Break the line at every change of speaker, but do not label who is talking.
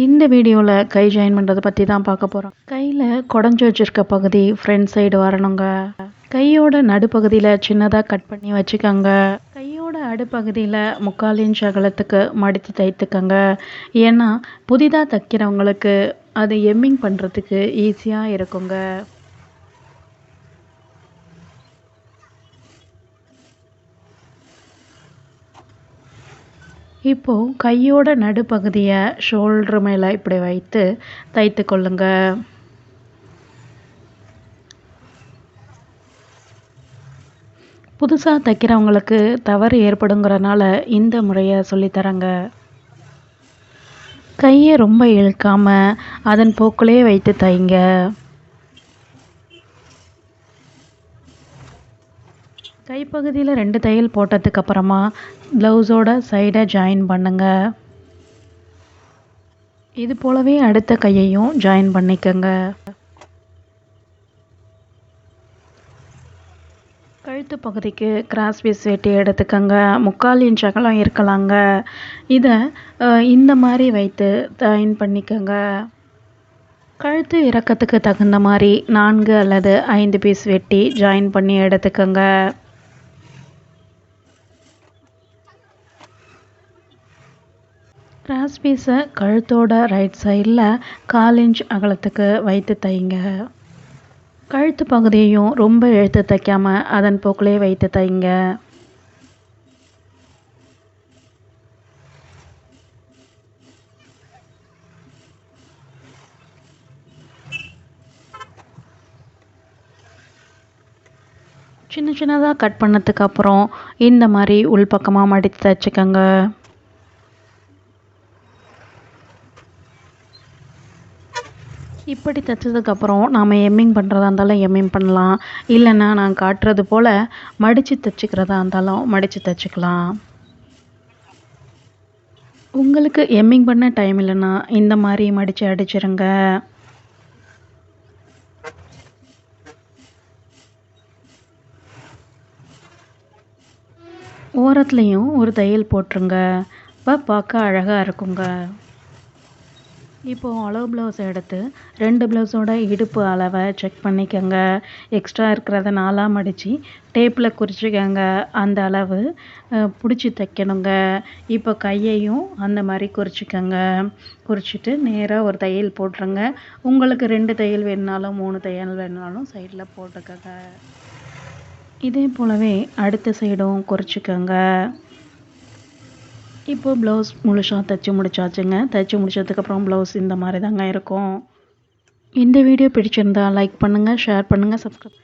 இந்த வீடியோவில் கை ஜாயின் பண்ணுறதை பற்றி தான் பார்க்க போகிறோம் கையில் குடஞ்சி வச்சுருக்க பகுதி ஃப்ரண்ட் சைடு வரணுங்க. கையோட நடுப்பகுதியில் சின்னதாக கட் பண்ணி வச்சுக்கோங்க. கையோட அடுப்பகுதியில் முக்கால் இன்ச் அகலத்துக்கு மடித்து தைத்துக்கோங்க. ஏன்னா புதிதாக தைக்கிறவங்களுக்கு அது எம்மிங் பண்ணுறதுக்கு ஈஸியாக இருக்குங்க. இப்போது கையோட நடுப்பகுதியை ஷோல்ட்ரு மேலே இப்படி வைத்து தைத்து கொள்ளுங்க. புதுசாக தைக்கிறவங்களுக்கு தவறு ஏற்படுங்கிறனால இந்த முறையை சொல்லித்தரேங்க கையை ரொம்ப இழுக்காமல் அதன் போக்கிலே வைத்து தைங்க. கைப்பகுதியில் ரெண்டு தையல் போட்டதுக்கப்புறமா ப்ளவுஸோட சைடை ஜாயின் பண்ணுங்க. இது போலவே அடுத்த கையையும் ஜாயின் பண்ணிக்கோங்க. கழுத்து பகுதிக்கு கிராஸ் பீஸ் வெட்டி எடுத்துக்கோங்க. முக்கால் இன்ச் அகலம் இருக்கலாங்க. இதை இந்த மாதிரி வைத்து ஜாயின் பண்ணிக்கோங்க. கழுத்து இறக்கத்துக்கு தகுந்த மாதிரி நான்கு அல்லது ஐந்து பீஸ் வெட்டி ஜாயின் பண்ணி எடுத்துக்கோங்க. கிராஸ் பீஸை கழுத்தோட ரைட் சைடில் கால் இன்ச் அகலத்துக்கு வைத்து தைங்க. கழுத்து பகுதியையும் ரொம்ப இழுத்து தைக்காமல் அதன் போக்கிலே வைத்து தைங்க. சின்ன சின்னதாக கட் பண்ணதுக்கப்புறம் இந்த மாதிரி உள்பக்கமாக மடித்து தைச்சிக்கோங்க. இப்படி தைச்சதுக்கப்புறம் நாம் எம்மிங் பண்ணுறதா இருந்தாலும் எம்மிங் பண்ணலாம். இல்லைன்னா நான் காட்டுறது போல் மடித்து தைச்சிக்கிறதா இருந்தாலும் மடித்து தைச்சிக்கலாம். உங்களுக்கு எம்மிங் பண்ண டைம் இல்லைன்னா இந்த மாதிரி மடித்து அடிச்சிருங்க. ஓரத்துலேயும் ஒரு தையல் போட்டுருங்க. இப்போ பார்க்க அழகாக இருக்குங்க. இப்போது அளவு ப்ளவுஸ் எடுத்து ரெண்டு ப்ளவுஸோட இடுப்பு அளவை செக் பண்ணிக்கோங்க. எக்ஸ்ட்ரா இருக்கிறத நாலாம் அடித்து டேப்பில் குறிச்சிக்கோங்க. அந்த அளவு பிடிச்சி தைக்கணுங்க. இப்போ கையையும் அந்த மாதிரி குறிச்சிக்கோங்க. குறிச்சிட்டு நேராக ஒரு தையல் போட்டுருங்க. உங்களுக்கு ரெண்டு தையல் வேணுனாலும் மூணு தையல் வேணுனாலும் சைடில் போட்டுக்கோங்க. இதே போலவே அடுத்த சைடும் குறிச்சிக்கோங்க. இப்போது ப்ளவுஸ் முழுசாக தைச்சி முடிச்சாச்சுங்க. தைச்சி முடிச்சதுக்கப்புறம் ப்ளவுஸ் இந்த மாதிரி தாங்க இருக்கும். இந்த வீடியோ பிடிச்சிருந்தா லைக் பண்ணுங்கள் ஷேர் பண்ணுங்கள் சப்ஸ்கிரைப்